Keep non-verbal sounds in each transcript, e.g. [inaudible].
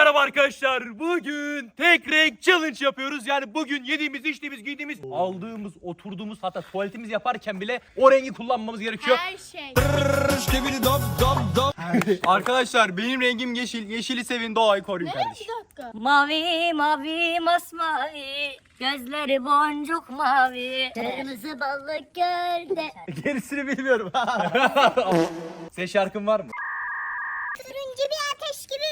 merhaba arkadaşlar. Bugün tek renk challenge yapıyoruz. Yani bugün yediğimiz, içtiğimiz, giydiğimiz, aldığımız, oturduğumuz hatta tuvaletimiz yaparken bile o rengi kullanmamız gerekiyor. Her şey. Arkadaşlar benim rengim yeşil. Yeşili sevin doğayı koruyun kardeşim. bir dakika. Mavi mavi masmavi Gözleri boncuk mavi Kırmızı balık gölde Gerisini bilmiyorum. Senin şarkın var mı? Turuncu bir ateş gibi.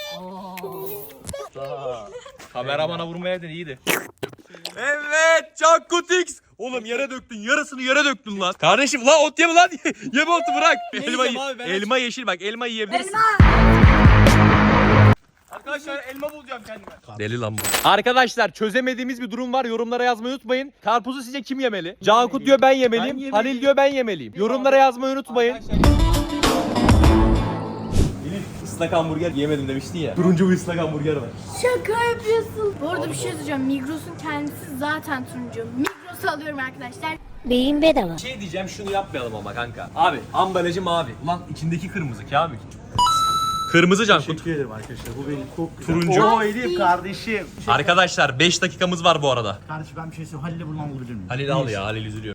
Kameramana vurmaya da iyiydi. Evet Cankut X. Oğlum yere döktün yarısını yere döktün lan. Kardeşim lan ot yeme lan. [laughs] yeme otu bırak. elma, yiyeceğim abi, ben elma yeşil bak elma yiyebilirsin. Arkadaşlar elma bulacağım kendime. Deli lan bu. Arkadaşlar çözemediğimiz bir durum var. Yorumlara yazmayı unutmayın. Karpuzu sizce kim yemeli? Cankut diyor ben yemeliyim. yemeliyim. Halil diyor ben yemeliyim. Yorumlara yazmayı unutmayın. Elif ıslak hamburger yemedim demiştin ya. Turuncu bir ıslak hamburger var. Şaka yapıyorsun. Bu arada bir şey söyleyeceğim. Migros'un kendisi zaten turuncu. Migros'u alıyorum arkadaşlar. Beyin bedava şey diyeceğim şunu yapmayalım ama kanka. Abi ambalajı mavi. Ulan içindeki kırmızı Kamil. Kırmızı Cankut. Teşekkür ederim arkadaşlar. Bu benim çok güzel. Turuncu. Oo Elif kardeşim. Arkadaşlar 5 dakikamız var bu arada. Kardeşim ben bir şey söyleyeyim. Halil'le buradan bulabilir miyim? Halil al ya Halil üzülüyor.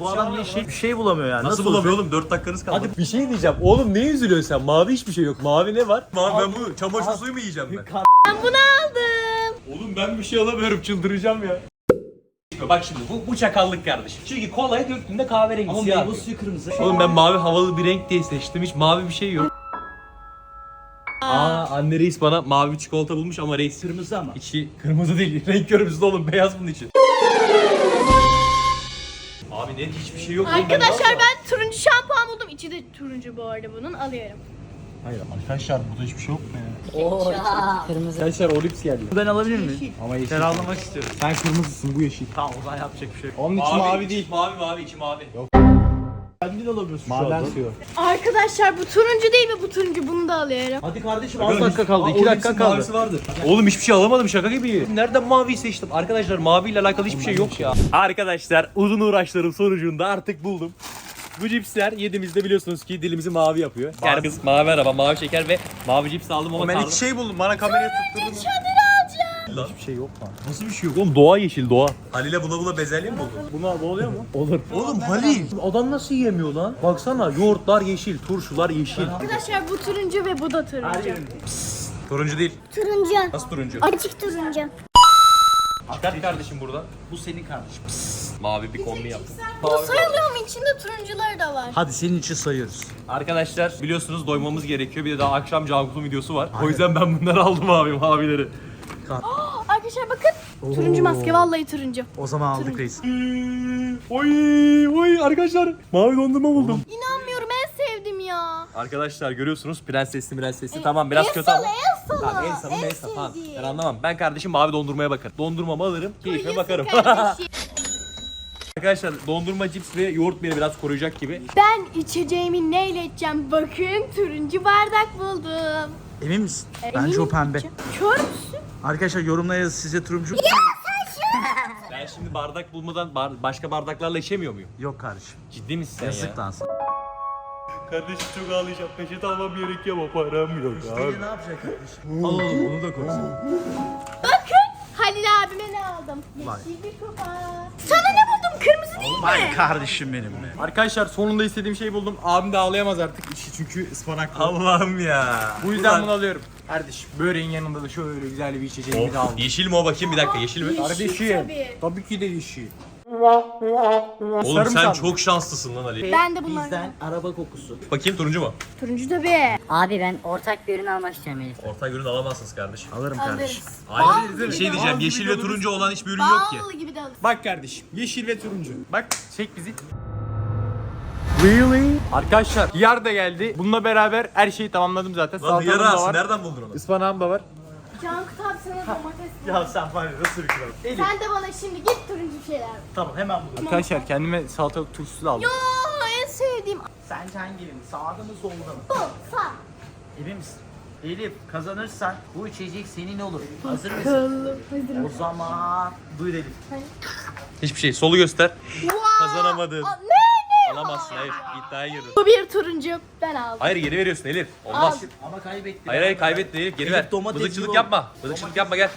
Bu adam yeşil bir şey bulamıyor yani. Nasıl, bulamıyor oğlum 4 dakikanız kaldı. Hadi bir şey diyeceğim. Oğlum ne üzülüyorsun sen? Mavi hiçbir şey yok. Mavi ne var? Mavi ben bu çamaşır suyu mu yiyeceğim ben? Ben bunu aldım. Oğlum ben bir şey alamıyorum çıldıracağım ya. Bak şimdi bu, bu çakallık kardeşim. Çünkü kolayı döktüğünde kahverengi Ama siyah. meyve suyu kırmızı. Oğlum ben mavi havalı bir renk diye seçtim. Hiç mavi bir şey yok. Aa anne reis bana mavi çikolata bulmuş ama reis Kırmızı ama. içi kırmızı değil. [laughs] Renk kırmızı oğlum beyaz bunun için. Abi net hiçbir şey yok. oğlum, ben Arkadaşlar ben turuncu şampuan buldum. İçi de turuncu bu arada bunun. Alıyorum. Hayır arkadaşlar burada hiçbir şey yok mu ya? Kırmızı Arkadaşlar Olips geldi. Ben alabilir miyim? Ama yeşil. Ferahalamak istiyorum. Sen kırmızısın bu yeşil. Tamam o zaman yapacak bir şey yok. Onun içi mavi, değil. Mavi mavi içi mavi. Yok. Kendin alabiliyorsun şu anda. suyu. Arkadaşlar bu turuncu değil mi? Bu turuncu. Bunu da alıyorum. Hadi kardeşim 10 dakika kaldı. 2 dakika kaldı. vardı. Oğlum hiçbir şey alamadım şaka gibi. Nereden maviyi seçtim? Arkadaşlar maviyle alakalı hiçbir şey yok ya. Arkadaşlar uzun uğraşlarım sonucunda artık buldum. Bu cipsler yediğimizde biliyorsunuz ki dilimizi mavi yapıyor. Yani kız mavi araba, mavi şeker ve mavi cips aldım ama Ben iki şey buldum. Bana kamerayı tutturdun. Çadır alacağım. Hiçbir şey yok lan. Nasıl bir şey yok oğlum? Doğa yeşil doğa. Halil'e buna buna bezelye mi buldun? Buna bu oluyor mu? Olur. Oğlum Halil. Adam nasıl yemiyor lan? Baksana yoğurtlar yeşil, turşular yeşil. Arkadaşlar bu turuncu ve bu da turuncu. Turuncu değil. Turuncu Nasıl turuncu? Açık turuncu Çıkart kardeşim buradan. Bu senin kardeşim. Mavi bir kombi yaptım. Bu sayılıyor mu? İçinde turuncuları da var. Hadi senin için sayıyoruz. Arkadaşlar biliyorsunuz doymamız gerekiyor. Bir de daha akşam Cankut'un videosu var. O yüzden ben bunları aldım abi mavileri. [gasps] Arkadaşlar bakın. Turuncu maske vallahi turuncu. O zaman aldık reis. Oy oy arkadaşlar mavi dondurma buldum. İnanmıyorum en sevdim ya. Arkadaşlar görüyorsunuz prensesli prensesli tamam biraz en kötü ama. en salı. Tamam en salı En en salı. Sevdiğim. Ben anlamam. Ben kardeşim mavi dondurmaya bakarım. Dondurmamı alırım, keyfime bakarım. kardeşim. [laughs] arkadaşlar dondurma, cips ve yoğurt beni biraz koruyacak gibi. ben içeceğimi neyle içeceğim? Bakın turuncu bardak buldum. Emin misin? Eminim Bence o pembe. içeceğim. Kör müsün? Arkadaşlar yorumlara yazın sizce turuncu. Ben şimdi bardak bulmadan bar- başka bardaklarla içemiyor muyum? Yok kardeşim. Ciddi misin sen Yazık ya? lan sana. Kardeşim çok ağlayacağım. Peşet almam gerekiyor ama param yok ne yapacak kardeşim? Al oğlum onu da koysun. Bakın Halil abime ne aldım? Yeşil bir kupa. Sana ne buldum? Kırmızı değil mi? Vay kardeşim benim be. Arkadaşlar sonunda istediğim şeyi buldum. Abim de ağlayamaz artık. İşi çünkü ıspanaklı. Allah'ım ya. Bu yüzden bunu alıyorum. Kardeşim böreğin yanında da şöyle güzel bir içeceğimi de aldım. Yeşil mi o bakayım bir dakika yeşil mi? Kardeşim. tabii. Tabii ki de yeşil. Oğlum sen çok şanslısın lan Ali. Ben de bunlardan. Bizden araba kokusu. Bakayım turuncu mu? Turuncu tabii. Abi ben ortak bir ürün almak istiyorum Elif Orta ürün alamazsınız kardeşim. Alırım kardeşim. Alırız. Hayır Bal bir şey diyeceğim. Bal Yeşil ve turuncu olan hiçbir ürün yok ki. Ballı gibi de alırız. Bak kardeşim yeşil ve turuncu. Bak çek bizi. Really? Arkadaşlar hıyar da geldi. Bununla beraber her şeyi tamamladım zaten. Lan Salatalım yarı da alsın. var. Nereden buldun onu? Ispanağım da var. Cankut abi sana domates Ya sen var ya nasıl bir kral. Elif. Sen de bana şimdi git turuncu şeyler. Tamam hemen bulurum. Arkadaşlar kendime salatalık turşusu da aldım. Yo en sevdiğim. Sence hangileri? Sağda mı solda mı? Bu sağ. Emin misin? Elif kazanırsan bu içecek senin olur. Hazır mısın? Hazırım. O zaman buyur Elif. Hiçbir şey. Solu göster. Wow. Kazanamadın. Aa, Ne Alamazsın hayır. İddiaya girdin. Bu bir turuncu ben aldım. Hayır geri veriyorsun Elif. Olmaz. Al. Ama kaybettim. Hayır hayır kaybettin Elif geri Elif ver. domates Bızıkçılık gibi yapma. Bızıkçılık yapma gel.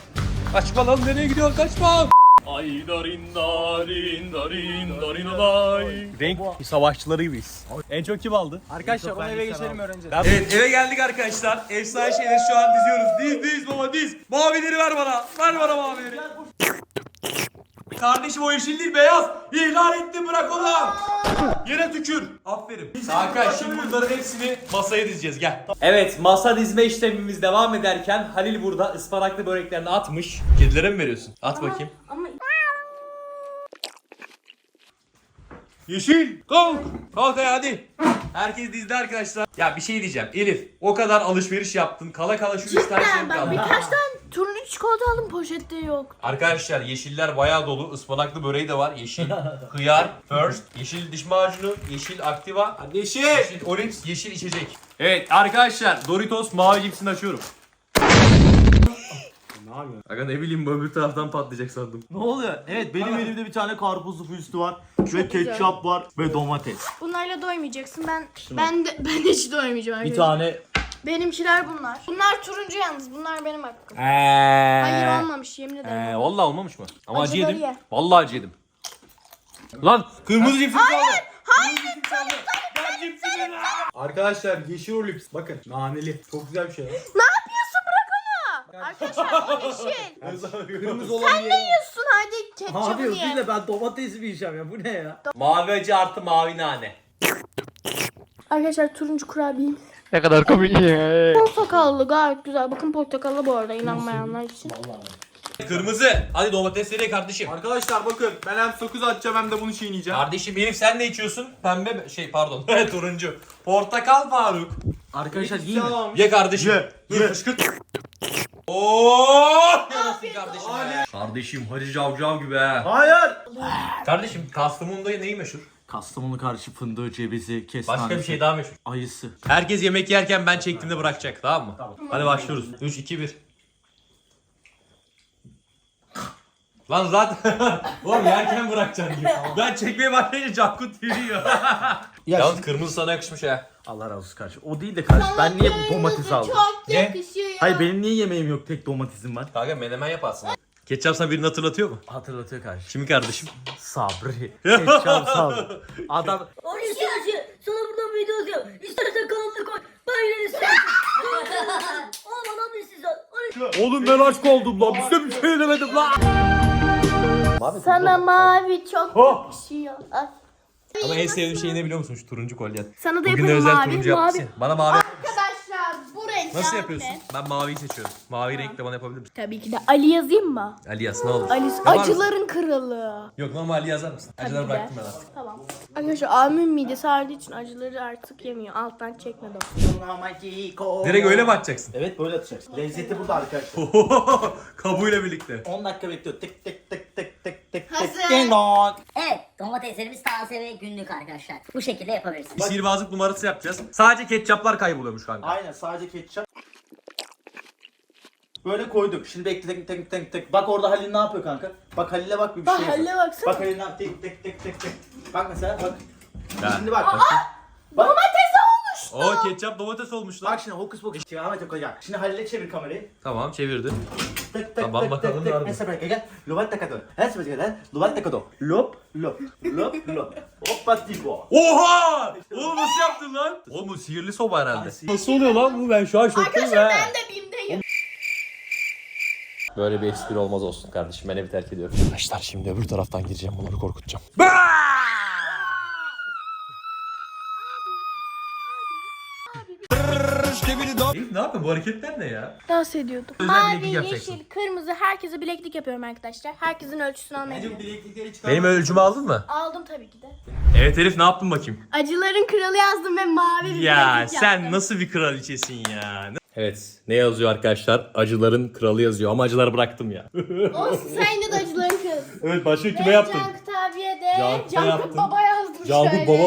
Kaçma lan nereye gidiyorsun kaçma. Ay darin darin darin darin ay. Renk savaşçıları gibiyiz. En çok kim aldı? Arkadaşlar onu eve geçelim öğreneceğiz. Evet eve geldik arkadaşlar. Efsane şeyleri şu an diziyoruz. Diz diz baba diz. Mavileri ver bana. Ver bana mavileri. Kardeşim o yeşil değil beyaz. İhlal etti bırak onu. Yere tükür. Aferin. Hakan şimdi bunların hepsini masaya dizeceğiz gel. Evet masa dizme işlemimiz devam ederken Halil burada ıspanaklı böreklerini atmış. Kedilere mi veriyorsun? At bakayım. Ama Yeşil kalk. Kalk hadi. Herkes dizdi arkadaşlar. Ya bir şey diyeceğim. Elif o kadar alışveriş yaptın. Kala kala şu üç tane şey cidden bak kaldı. birkaç tane turuncu çikolata aldım poşette yok. Arkadaşlar yeşiller bayağı dolu. Ispanaklı böreği de var. Yeşil hıyar, first, yeşil diş macunu, yeşil aktiva, Yeşil. yeşil olips, yeşil içecek. Evet arkadaşlar Doritos mavi cipsini açıyorum. Ne yapıyorsun? Aga ne bileyim öbür taraftan patlayacak sandım. Ne oluyor? Evet benim elimde bir tane karpuzlu füstü var. ve ketçap var ve domates. Bunlarla doymayacaksın. Ben ben de ben hiç doymayacağım. Bir tane Benimkiler bunlar. Bunlar turuncu yalnız. Bunlar benim hakkım. Eee. Hayır olmamış yemin ederim. Eee vallahi olmamış mı? Ama acı Acıları yedim. ye. Vallahi acı yedim. Lan kırmızı cipsi yedim. Arkadaşlar yeşil olips bakın naneli. Çok güzel bir şey. Arkadaşlar yeşil. Kırmızı olan bir yeri. Yiyorsun hadi Abi ketçapını özür ye. dilerim ben domates mi yiyeceğim ya bu ne ya? Mavi acı artı mavi nane. Arkadaşlar turuncu kurabiyem. Ne kadar komik ya. Portakallı gayet güzel. Bakın portakallı bu arada inanmayanlar için. Kırmızı. Hadi domatesleri ye kardeşim. Arkadaşlar bakın ben hem sakız atacağım hem de bunu çiğneyeceğim. Kardeşim Elif sen ne içiyorsun? Pembe şey pardon [laughs] turuncu. Portakal Faruk. Arkadaşlar yiyin. Ye kardeşim. Ye, Dur ye. fışkırt. Yarasın kardeşim. be. Kardeşim Hacı Cavcav gibi ha. Hayır. Kardeşim Kastamonu'da neyi meşhur? Kastamonu karşı fındığı, cevizi, kestanesi. Başka bir şey daha meşhur. Ayısı. Herkes yemek yerken ben çektiğimde bırakacak tamam mı? Hadi başlıyoruz. 3 2 1. Lan zaten [laughs] oğlum yerken bırakacaksın gibi. Ben çekmeye başlayınca Cankut yürüyor. [laughs] Yalnız kırmızı sana yakışmış ha. Allah razı olsun kardeşim. O değil de kardeşim ben niye bu domates aldım? Çok Ne? yakışıyor. Hayır benim niye yemeğim yok tek domatesim var? Kanka menemen yaparsın. Ketçap sana birini hatırlatıyor mu? Hatırlatıyor kardeşim. Kimi kardeşim? Sabri. [laughs] Ketçap sabri. Adam Orası acı. Sana buradan video atıyor. İstersen kanalına koy. Böyle istersen. [laughs] Oğlum adam siz Oğlum ben aşk oldum lan. Bize bir şey demedim lan. Sana mavi çok yakışıyor. Ay. Ama en sevdiğim şey ne biliyor musun? Şu turuncu kolye. Sana da Bugün de yaparım özel mavi. turuncu yapmışsın. mavi. Bana mavi. Arkadaşlar renk Nasıl yani. yapıyorsun? Ben maviyi seçiyorum. Mavi renkle bana yapabilir misin? Tabii ki de Ali yazayım mı? Ali yaz ne olur. Ali Yapar mısın? acıların kralı. Yok normal Ali yazar mısın? Acıları Tabii ki de. bıraktım ben artık. Tamam. Arkadaşlar abimin midesi ağrıdığı için acıları artık yemiyor. Alttan çekme dostum. Direkt öyle mi atacaksın? Evet böyle atacaksın. Lezzeti burada arkadaşlar. [laughs] Kabuğuyla birlikte. 10 dakika bekliyor. Tık tık tık tık tık tık Hazır. tık. Ding dong. Evet domateslerimiz taze ve günlük arkadaşlar. Bu şekilde Bir yapabilirsiniz. sihirbazlık numarası yapacağız. Sadece ketçaplar kayboluyormuş kanka. Aynen sadece ketçap. Böyle koyduk. Şimdi bekle tık tık tık tık. Bak orada Halil ne yapıyor kanka? Bak Halil'e bak bir, bir Bak şey. Halil'e yapıyor. baksana. Bak Halil ne yapıyor? Tık tık tık tık tık. Bak mesela bak. Şimdi bak. Bak. Domates olmuş. Oo ketçap domates olmuş lan. Bak şimdi hokus pokus. Şimdi Ahmet Hoca. Şimdi Halil'e çevir kamerayı. Tamam çevirdim. Tık tık Tamam, tık bakalım tık tık. nerede? Mesela bak gel. Lubat takado. Her sefer gel. Lubat takado. Lop lop lop lop. Hoppa tipo. Oha! Oğlum nasıl yaptın lan? Oğlum bu sihirli soba herhalde. Nasıl oluyor lan bu? Ben şu an şoktayım Arkadaşlar ha. ben de. Böyle bir espri olmaz olsun kardeşim. Ben evi terk ediyorum. Arkadaşlar şimdi öbür taraftan gireceğim. Bunları korkutacağım. Elif ne yapıyorsun? Bu hareketler ne ya? Dans ediyordum. Özel Mavi, bileklik yapacaksın. yeşil, kırmızı herkese bileklik yapıyorum arkadaşlar. Herkesin ölçüsünü almaya gidiyorum. Benim ölçümü aldın mı? Aldım tabii ki de. Evet Elif ne yaptın bakayım? Acıların kralı yazdım ve mavi bir Ya bileklik sen yaptım. nasıl bir kraliçesin ya? Evet ne yazıyor arkadaşlar? Acıların kralı yazıyor ama acıları bıraktım ya. [laughs] Olsun sen yine de acıların kralısın. evet başka Ve Cankut abiye de Cankut'a Cankut yaptın. baba yazdım şöyle.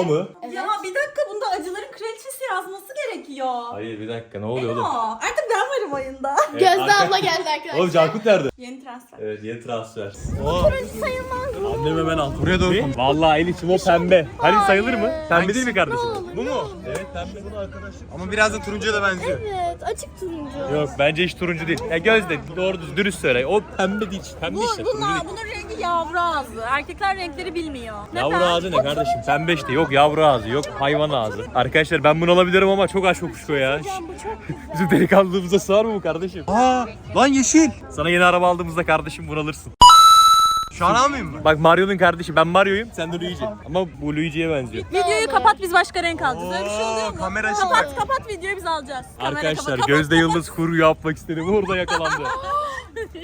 mı? Ya bir dakika bunda acıların kraliçesi yazması gerekiyor. Hayır bir dakika ne oluyor oğlum? Artık ben varım oyunda? [laughs] Gözde arka- abla geldi arkadaşlar. Oğlum Cankut nerede? Yeni transfer. Evet yeni transfer. Turuncu sayılmaz. Annem hemen al. Buraya doğru konuş. Vallahi Elif'im o pembe. Hani sayılır mı? Pembe değil mi kardeşim? Bu mu? Evet pembe bunu arkadaşım. Ama biraz da turuncuya da benziyor. Evet açık turuncu. Yok bence hiç turuncu değil. Ya Gözde doğru düz dürüst söyle. O pembe değil. Pembe Bu, işte. turuncu bunlar, değil. bunun rengi yavru ağzı. Erkekler renkleri bilmiyor. Yavru Neden? ağzı ne kardeşim? Pembe işte. Yok yavru ağzı, yok hayvan ağzı. Arkadaşlar ben bunu alabilirim ama çok aç kokuşko ya. [laughs] Bizim delikanlılığımıza sığar mı bu kardeşim? Aa lan yeşil. Sana yeni araba aldığımızda kardeşim bunu alırsın. Şu an almayayım mı? Bak Mario'nun kardeşi. Ben Mario'yum, sen de Luigi. Ama bu Luigi'ye benziyor. Videoyu kapat biz başka renk alacağız. Öyle bir şey oluyor mu? kamera kapat var. kapat videoyu biz alacağız. Kamera Arkadaşlar kapat, kapat, Gözde kapat. Yıldız kuru yapmak istedi. Burada yakalandı. [laughs]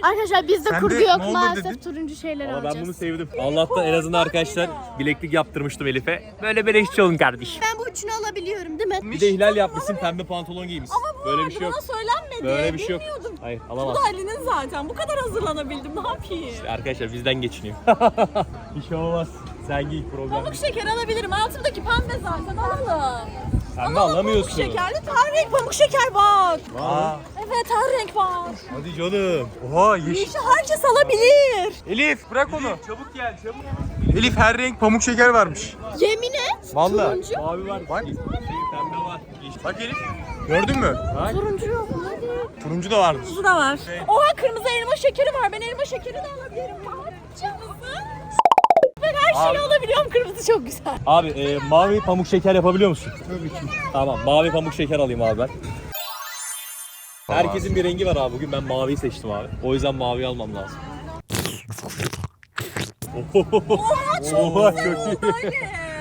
Arkadaşlar bizde Sen kurgu de yok olur maalesef turuncu şeyler Ama ben alacağız. bunu sevdim. Allah'tan en azından arkadaşlar bileklik yaptırmıştım Elif'e. Böyle beleşçi olun kardeşim. Ben bu üçünü alabiliyorum değil mi? Bir de hilal yapmışsın pembe pantolon giymişsin. Böyle bir şey yok. Bana söylenmedi. Böyle bir şey yok. Bilmiyordum. Hayır Bu alamazsın. da Ali'nin zaten. Bu kadar hazırlanabildim. Ne yapayım? Arkadaşlar bizden geçiniyor. [laughs] bir şey olmaz. Sen giy problem Pamuk şeker alabilirim. Altımdaki pembe zaten alalım. Sen de Pamuk anlamıyorsun. şekerli her renk pamuk şeker var. Aa, Evet her renk var. hadi canım. Oha yeşil. Yeşil herkes alabilir. Elif bırak onu. Çabuk gel çabuk. Elif her renk pamuk şeker varmış. Yemin et. Vallahi. Turuncu. Mavi var. Bak. Şey, pembe var. Yeşil. Bak Elif. Gördün mü? Bak. Turuncu yok? Hadi. Turuncu da varmış. Kırmızı da var. Oha kırmızı elma şekeri var. Ben elma şekeri de alabilirim. Ben her şeyi alabiliyorum. Kırmızı çok güzel. Abi e, mavi pamuk şeker yapabiliyor musun? Tabii ki. Tamam mavi pamuk şeker alayım abi ben. Herkesin bir rengi var abi. Bugün ben maviyi seçtim abi. O yüzden mavi almam lazım. Oha çok iyi.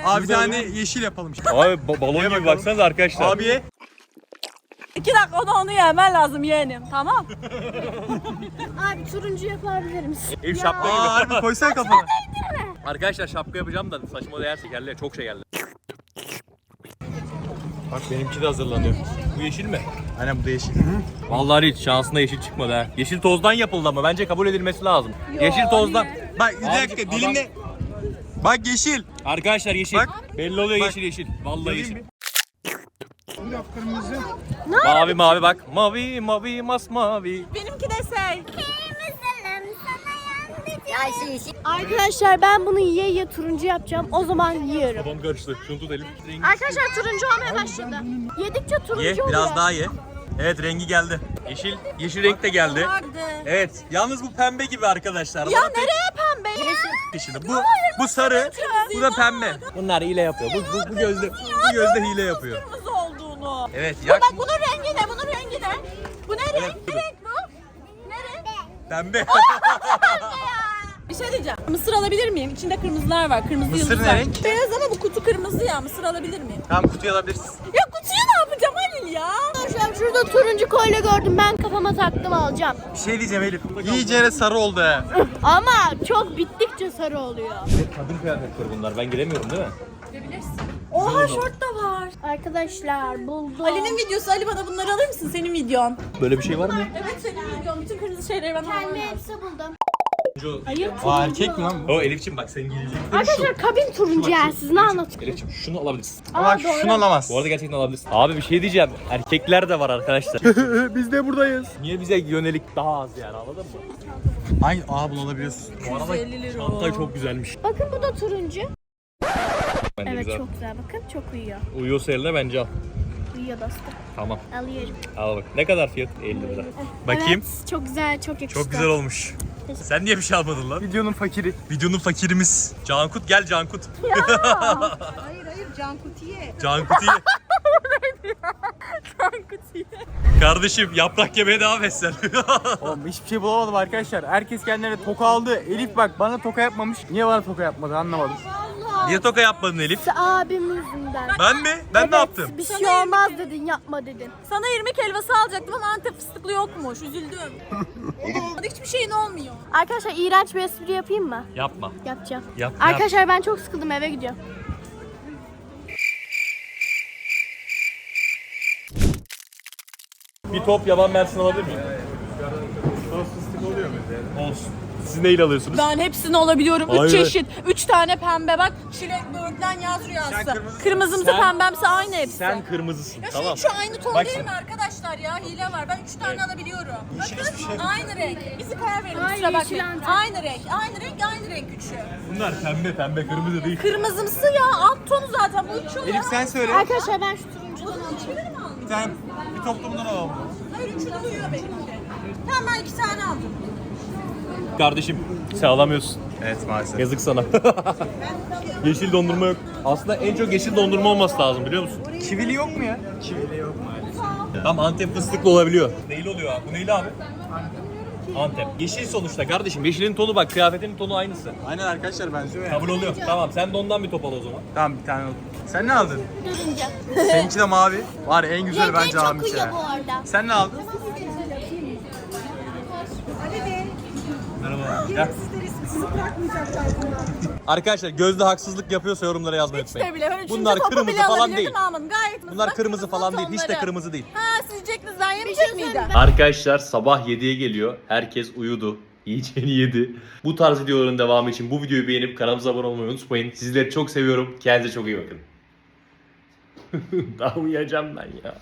Abi bir tane yeşil yapalım. Abi ba- balon gibi baksanıza arkadaşlar. Abiye. İki dakika onu onu yemen lazım yeğenim. Tamam. [laughs] Abi turuncu yapabilir misin? Ev şapka Aa gibi. harbi koysana kafana. Arkadaşlar şapka yapacağım da saçma değer şekerli. Çok şekerli. Bak benimki de hazırlanıyor. Bu yeşil mi? Aynen bu da yeşil. Vallahi hiç şansına yeşil çıkmadı ha. Yeşil tozdan yapıldı ama bence kabul edilmesi lazım. yeşil tozdan. Bak bir Abicim, dakika adam- dilimle. Bak yeşil. Arkadaşlar yeşil. Bak. Belli oluyor Bak. yeşil yeşil. Vallahi Göreyim yeşil. mi? Kırmızı. Mavi mavi bak. Mavi mavi masmavi. Benimki de şey. Arkadaşlar ben bunu yiye yiye turuncu yapacağım. O zaman yiyorum. Babam karıştı. Şunu tut Elif. Arkadaşlar turuncu olmaya başladı. Yedikçe turuncu Ye oluyor. biraz daha ye. Evet rengi geldi. Yeşil yeşil renk de geldi. Vardı. Evet. Yalnız bu pembe gibi arkadaşlar. Ya Bana pek- nereye pembe? Şimdi bu bu sarı, bu da pembe. Bunlar hile yapıyor. Bu, bu, bu gözde bu gözde hile yapıyor. Evet yak Bak bunun rengi ne? Bunun rengi ne? Bu ne renk? Evet, Ne renk bu? Ne renk? pembe. [laughs] Bir şey diyeceğim. Mısır alabilir miyim? İçinde kırmızılar var. Kırmızı Mısır ne var. renk? Beyaz ama bu kutu kırmızı ya. Mısır alabilir miyim? Tamam kutuyu alabilirsin. Ya kutuyu ne yapacağım Halil ya? Arkadaşlar şurada turuncu kolye gördüm. Ben kafama taktım alacağım. Bir şey diyeceğim Elif. İyice sarı oldu ha. Ama çok bittikçe sarı oluyor. Kadın kıyafetleri bunlar. Ben giremiyorum değil mi? Oha şort da var. Arkadaşlar buldum. Ali'nin videosu. Ali bana bunları alır mısın? Senin videon. Böyle bir şey var mı? Evet senin videon. Bütün kırmızı şeyleri ben Kendime almam. elbise buldum. Şu... Hayır. Aa erkek mi lan bu? O Elif'ciğim bak senin giyeceklerin şu. Arkadaşlar kabin turuncu ya. Siz ne anlatıyorsunuz? Elif'ciğim şunu alabilirsin. Ama bak doğru. şunu alamaz. Bu arada gerçekten alabilirsin. Abi bir şey diyeceğim. Erkekler de var arkadaşlar. [laughs] Biz de buradayız. Niye bize yönelik daha az yani anladın mı? Ay aa bunu alabiliyorsun. Bu arada 150 lira. çanta çok güzelmiş. Bakın bu da turuncu. Bence Evet güzel. çok güzel. Bakın çok uyuyor. Uyuyorsa eline bence al. Uyuyor dostum. Tamam. Alıyorum. Al bak. Ne kadar fiyat? 50 lira. Bakayım. Evet, çok güzel, çok yakıştı. Çok güzel olmuş. Sen niye bir şey almadın lan? Videonun fakiri. Videonun fakirimiz. Cankut gel Cankut. [laughs] Hayır hayır Kutiye. Cankut iyi. Can Kutiye. Kardeşim yaprak yemeye devam et sen. [laughs] Oğlum hiçbir şey bulamadım arkadaşlar. Herkes kendilerine toka aldı. Elif bak bana toka yapmamış. Niye bana toka yapmadı anlamadım. Niye toka yapmadın Elif? Abim yüzünden. Ben mi? Ben ne yaptım? Bir şey olmaz dedin, yapma dedin. Sana irmik helvası alacaktım ama Antep fıstıklı yokmuş. Üzüldüm. [laughs] Hiçbir şeyin olmuyor. Arkadaşlar iğrenç bir espri yapayım mı? Yapma. Yapacağım. Yap. Arkadaşlar ben çok sıkıldım eve gidiyorum. Bir top yaban mersin alabilir miyim? Sos fıstık oluyor mu? Olsun. Siz neyle alıyorsunuz? Ben hepsini alabiliyorum. Üç Hayır. çeşit. Üç tane pembe bak. Çilek, böğürtlen, yaz rüyası. kırmızısın. Kırmızımsı Sen- pembemsi aynı hepsi. Sen kırmızısın. Ya şu tamam. şu aynı ton Bak değil sen- mi arkadaşlar? ya hile var. Ben üç tane alabiliyorum. Bakın şey yok. aynı renk. Bizi karar verin. Hayır, Kusura yeşil bakmayın. anten. Aynı renk. Aynı renk. Aynı renk üçü. Bunlar pembe pembe kırmızı değil. Kırmızımsı ya. Alt tonu zaten. Bu üçü Elif ya. sen söyle. Arkadaşlar ben şu turuncudan. Hiçbirini mi almayayım? Bir tane bir toplumundan alalım. Hayır üçü de uyuyor benimki. Tamam ben iki tane aldım. Kardeşim sen alamıyorsun. Evet maalesef. Yazık sana. [laughs] yeşil dondurma yok. Aslında en çok yeşil dondurma olması lazım biliyor musun? Kivili yok mu ya? Kivili yok maalesef. Tam Antep fıstıklı olabiliyor. Neyli oluyor abi? Bu neyli abi? Antep. Yeşil sonuçta kardeşim. Yeşilin tonu bak kıyafetinin tonu aynısı. Aynen arkadaşlar benziyor ya. Kabul oluyor. Tamam sen de ondan bir top al o zaman. Tamam bir tane oldu. Sen ne aldın? Seninki de mavi. Var en güzel bence çok uyuyor bu arada. Sen ne aldın? Arkadaşlar Gözde haksızlık yapıyorsa yorumlara yazmayı Hiç de unutmayın. bile. Üçüncü Bunlar topu kırmızı bile falan değil. Almadım. Gayet Bunlar Bak, kırmızı falan değil. Hiç de tonları. kırmızı değil. Ha siz yiyecektiniz ben yemeyecek miydim? Arkadaşlar sabah 7'ye geliyor. Herkes uyudu. Yiyeceğini yedi. Bu tarz videoların devamı için bu videoyu beğenip kanalımıza abone olmayı unutmayın. Sizleri çok seviyorum. Kendinize çok iyi bakın. [laughs] Daha uyuyacağım ben ya.